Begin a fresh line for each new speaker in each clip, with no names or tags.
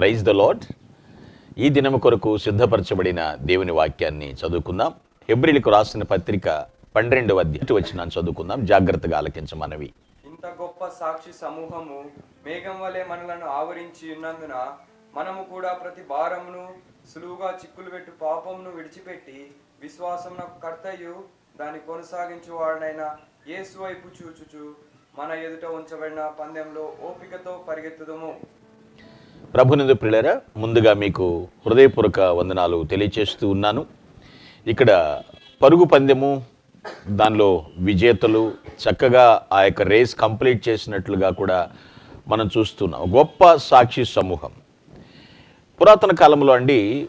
Praise the lord ఈ దినము కొరకు సిద్ధపరచబడిన దేవుని వాక్యాన్ని చదువుకుందాం. హెబ్రిలకు రాసిన పత్రిక పన్నెండవ అధ్యాయం వచ్చిన చదువుకుందాం. జాగ్రత్తగా ఆలకించమనవి.
ఇంత గొప్ప సాక్షి సమూహము మేఘం వలె మనలను ఆవరించి ఉన్నందున మనము కూడా ప్రతి భారమును సులువుగా చిక్కులు పెట్టు పాపమును విడిచిపెట్టి విశ్వాసమునకు కర్తయు దాన్ని కొనసాగించు వాడనైన యేసు వైపు చూచుచు మన ఎదుట ఉంచబడిన పందెంలో ఓపికతో పరిగెత్తుదము.
ప్రభునందు ప్రియులరా ముందుగా మీకు హృదయపూర్వక వందనాలు తెలియచేస్తూ ఉన్నాను. ఇక్కడ పరుగు పందెము దానిలో విజేతలు చక్కగా ఆ యొక్క రేస్ కంప్లీట్ చేసినట్లుగా కూడా మనం చూస్తున్నాం. గొప్ప సాక్షి సమూహం. పురాతన కాలంలో అండి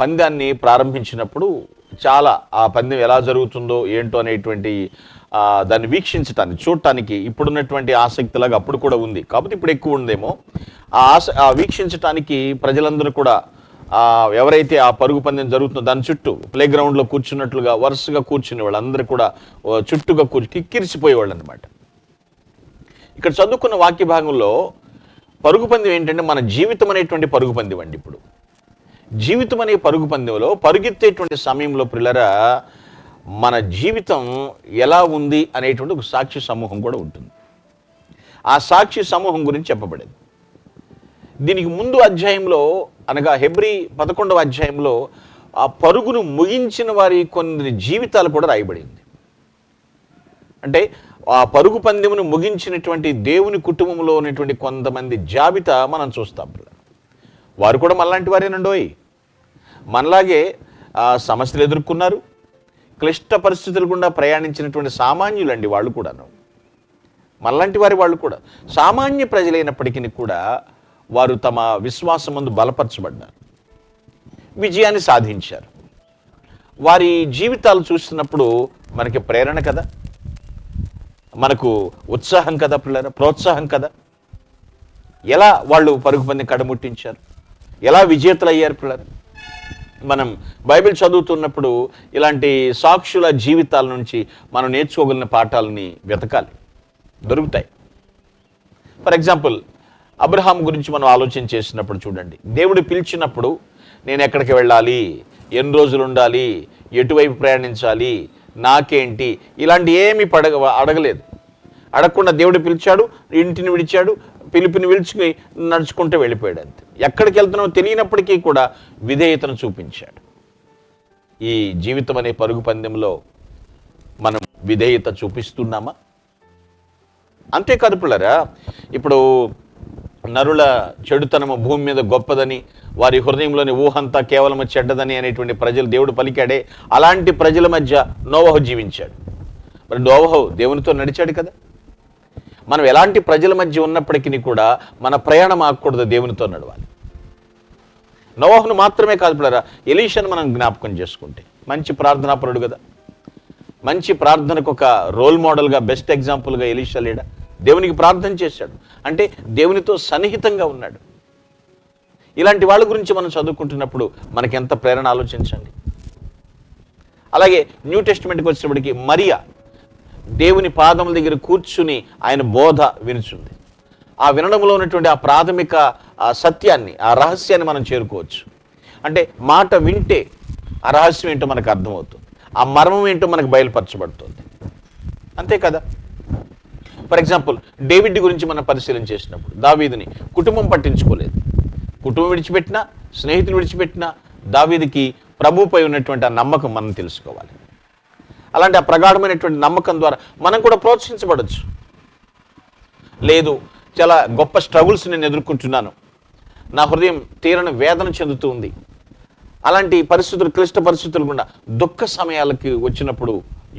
పందాన్ని ప్రారంభించినప్పుడు చాలా ఆ పందెం ఎలా జరుగుతుందో ఏంటో అనేటువంటి దాన్ని వీక్షించటానికి చూడటానికి ఇప్పుడున్నటువంటి ఆసక్తిలాగా అప్పుడు కూడా ఉంది. కాబట్టి ఇప్పుడు ఎక్కువ ఉందేమో. ఆ ఆస ఆ వీక్షించటానికి ప్రజలందరూ కూడా ఎవరైతే ఆ పరుగు పందెం జరుగుతుందో దాని చుట్టూ ప్లే గ్రౌండ్లో కూర్చున్నట్లుగా వరుసగా కూర్చునే వాళ్ళందరూ కూడా చుట్టూగా కూర్చు కిక్కిరిసిపోయేవాళ్ళు అనమాట ఇక్కడ చదువుకున్న వాక్య భాగంలో పరుగు పందెం ఏంటంటే మన జీవితం అనేటువంటి పరుగు పందెం అండి ఇప్పుడు. జీవితం అనే పరుగు పందెంలో పరుగెత్తేటువంటి సమయంలో పిల్లరా మన జీవితం ఎలా ఉంది అనేటువంటి ఒక సాక్షి సమూహం కూడా ఉంటుంది. ఆ సాక్షి సమూహం గురించి చెప్పబడేది. దీనికి ముందు అధ్యాయంలో అనగా హెబ్రి పదకొండవ అధ్యాయంలో ఆ పరుగును ముగించిన వారి కొన్ని జీవితాలు కూడా రాయబడింది. అంటే ఆ పరుగు పందెమును ముగించినటువంటి దేవుని కుటుంబంలో ఉన్నటువంటి కొంతమంది జాబితా మనం చూస్తాం వారు కూడా మనలాంటి వారేనండోయ్ మనలాగే ఆ, సమస్యలు ఎదుర్కొన్నారు. క్లిష్ట పరిస్థితులు గుండా ప్రయాణించినటువంటి సామాన్యులండి వాళ్ళు కూడాను. మనలాంటి వారి వాళ్ళు కూడా. సామాన్య ప్రజలైనప్పటికీ కూడా వారు తమ విశ్వాసం ముందు బలపరచబడ్డారు. విజయాన్ని సాధించారు. వారి జీవితాలు చూస్తున్నప్పుడు మనకి ప్రేరణ కదా? మనకు ఉత్సాహం కదా పిల్లరా? ప్రోత్సాహం కదా? ఎలా వాళ్ళు పరుగు పందెం కడముట్టించారు? ఎలా విజేతలు అయ్యారు పిల్లలు మనం బైబిల్ చదువుతున్నప్పుడు ఇలాంటి సాక్షుల జీవితాల నుంచి మనం నేర్చుకోగలిగిన పాఠాలని వెతకాలి. దొరుకుతాయి. ఫర్ ఎగ్జాంపుల్ అబ్రహాం గురించి మనం ఆలోచన చేసినప్పుడు చూడండి. దేవుడు పిలిచినప్పుడు నేను ఎక్కడికి వెళ్ళాలి? ఎన్ని రోజులు ఉండాలి? ఎటువైపు ప్రయాణించాలి? నాకేంటి? ఇలాంటి ఏమీ పడగ అడగలేదు. అడగకుండా దేవుడు పిలిచాడు ఇంటిని విడిచాడు పిలుపుని విడిచుకుని నడుచుకుంటూ వెళ్ళిపోయాడు అంతే. ఎక్కడికి వెళ్తున్నామో తెలియనప్పటికీ కూడా విధేయతను చూపించాడు. ఈ జీవితం అనే పరుగు పందెంలో మనం విధేయత చూపిస్తున్నామా? అంతేకాదు పిల్లరా ఇప్పుడు నరుల చెడుతనము భూమి మీద గొప్పదని వారి హృదయంలోని ఊహంతా కేవలం చెడ్డదని అనేటువంటి ప్రజలు దేవుడు పలికాడే అలాంటి ప్రజల మధ్య నోవహు జీవించాడు. మరి నోవహు దేవునితో నడిచాడు కదా? మనం ఎలాంటి ప్రజల మధ్య ఉన్నప్పటికీ కూడా మన ప్రయాణం ఆగకూడదు దేవునితో నడవాలి. నోవహును మాత్రమే కాదు పిల్లరా ఎలీషన్ మనం జ్ఞాపకం చేసుకుంటే మంచి ప్రార్థనాపరుడు కదా. మంచి ప్రార్థనకు ఒక రోల్ మోడల్గా బెస్ట్ ఎగ్జాంపుల్గా ఎలీషా లేడా? దేవునికి ప్రార్థన చేశాడు. అంటే దేవునితో సన్నిహితంగా ఉన్నాడు. ఇలాంటి వాళ్ళ గురించి మనం చదువుకుంటున్నప్పుడు మనకి ఎంత ప్రేరణ ఆలోచించండి. అలాగే న్యూ టెస్ట్మెంట్కి వచ్చినప్పటికి మరియా దేవుని పాదముల దగ్గర కూర్చుని ఆయన బోధ వినుచుంది. ఆ వినడంలో ఉన్నటువంటి ఆ ప్రాథమిక ఆ సత్యాన్ని ఆ రహస్యాన్ని మనం చేరుకోవచ్చు. అంటే మాట వింటే ఆ రహస్యం ఏంటో మనకు అర్థమవుతుంది. ఆ మర్మం ఏంటో మనకు బయలుపరచబడుతుంది. అంతే కదా? ఫర్ ఎగ్జాంపుల్ డేవిడ్ గురించి మనం పరిశీలన చేసినప్పుడు దావీదిని కుటుంబం పట్టించుకోలేదు. కుటుంబం విడిచిపెట్టినా స్నేహితులు విడిచిపెట్టినా దావీదికి ప్రభుపై ఉన్నటువంటి ఆ నమ్మకం మనం తెలుసుకోవాలి. అలాంటి ఆ ప్రగాఢమైనటువంటి నమ్మకం ద్వారా మనం కూడా ప్రోత్సహించబడచ్చు. లేదు చాలా గొప్ప స్ట్రగుల్స్ నేను ఎదుర్కొంటున్నాను. నా హృదయం తీరని వేదన చెందుతూ ఉంది. అలాంటి పరిస్థితులు క్లిష్ట పరిస్థితులు గుండా దుఃఖ సమయాలకి వచ్చినప్పుడు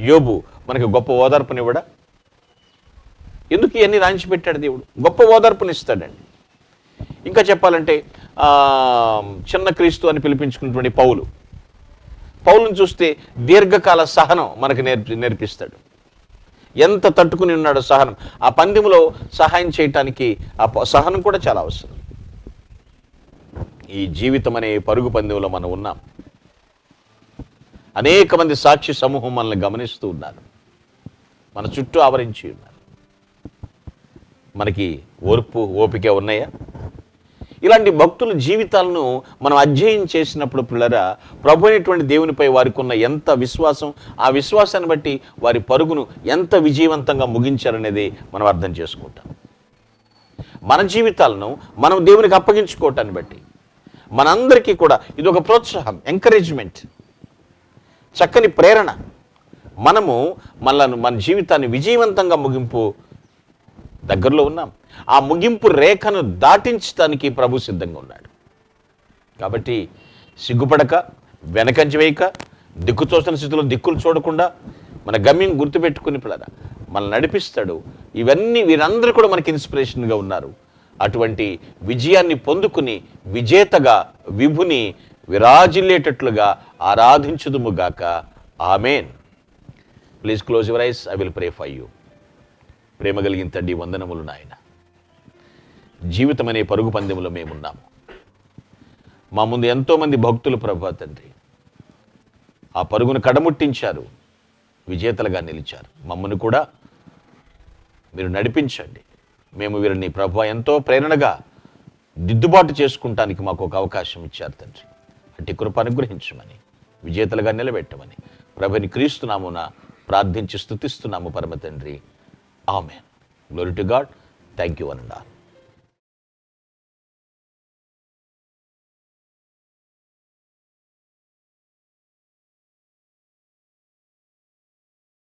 యోబు మనకి గొప్ప ఓదార్పునివ్వడా? ఎందుకు ఇవన్నీ రాయించిపెట్టాడు దేవుడు? గొప్ప ఓదార్పునిస్తాడండి. ఇంకా చెప్పాలంటే చిన్న క్రీస్తు అని పిలిపించుకున్నటువంటి పౌలు పౌలను చూస్తే దీర్ఘకాల సహనం మనకు నేర్పి నేర్పిస్తాడు. ఎంత తట్టుకుని ఉన్నాడో సహనం. ఆ పందెములో సహాయం చేయటానికి ఆ సహనం కూడా చాలా అవసరం. ఈ జీవితం అనే పరుగు పందెంలో మనం ఉన్నాం. అనేక మంది సాక్షి సమూహం మనల్ని గమనిస్తూ ఉన్నారు. మన చుట్టూ ఆవరించి ఉన్నారు. మనకి ఓర్పు ఓపిక ఉన్నాయా? ఇలాంటి భక్తుల జీవితాలను మనం అధ్యయనం చేసినప్పుడు పిల్లరా ప్రభు అనేటువంటి దేవునిపై వారికి ఉన్న ఎంత విశ్వాసం ఆ విశ్వాసాన్ని బట్టి వారి పరుగును ఎంత విజయవంతంగా ముగించారనేది మనం అర్థం చేసుకుంటాం. మన జీవితాలను మనం దేవునికి అప్పగించుకోవటాన్ని బట్టి మనందరికీ కూడా ఇది ఒక ప్రోత్సాహం ఎంకరేజ్మెంట్ చక్కని ప్రేరణ. మనము మనలను మన జీవితాన్ని విజయవంతంగా ముగింపు దగ్గరలో ఉన్నాం. ఆ ముగింపు రేఖను దాటించడానికి ప్రభు సిద్ధంగా ఉన్నాడు. కాబట్టి సిగ్గుపడక వెనకంచి వేయక దిక్కు స్థితిలో దిక్కులు చూడకుండా మన గమ్యం గుర్తుపెట్టుకుని పిల్లల మనల్ని నడిపిస్తాడు. ఇవన్నీ వీరందరూ కూడా మనకి ఇన్స్పిరేషన్గా ఉన్నారు. అటువంటి విజయాన్ని పొందుకుని విజేతగా విభుని విరాజిల్లేటట్లుగా ఆరాధించుదుముగాక amen. Please close your eyes. I will pray for you. ప్రేమ కలిగిన తండ్రి వందనములు నాయన. జీవితం అనే పరుగు పందెంలో మేమున్నాము. మా ముందు ఎంతోమంది భక్తులు ప్రభా తండ్రి. ఆ పరుగును కడముట్టించారు విజేతలుగా నిలిచారు. మమ్మల్ని కూడా మీరు నడిపించండి. మేము వీరిని ప్రభా ఎంతో ప్రేరణగా దిద్దుబాటు చేసుకుంటానికి మాకు ఒక అవకాశం ఇచ్చారు తండ్రి. అట్టి కృప అనుగ్రహించమని విజేతలుగా నిలబెట్టమని ప్రభుని క్రీస్తునామున ప్రార్థించి స్థుతిస్తున్నాము పరమ తండ్రి. Amen. Glory to God. Thank you, one and all.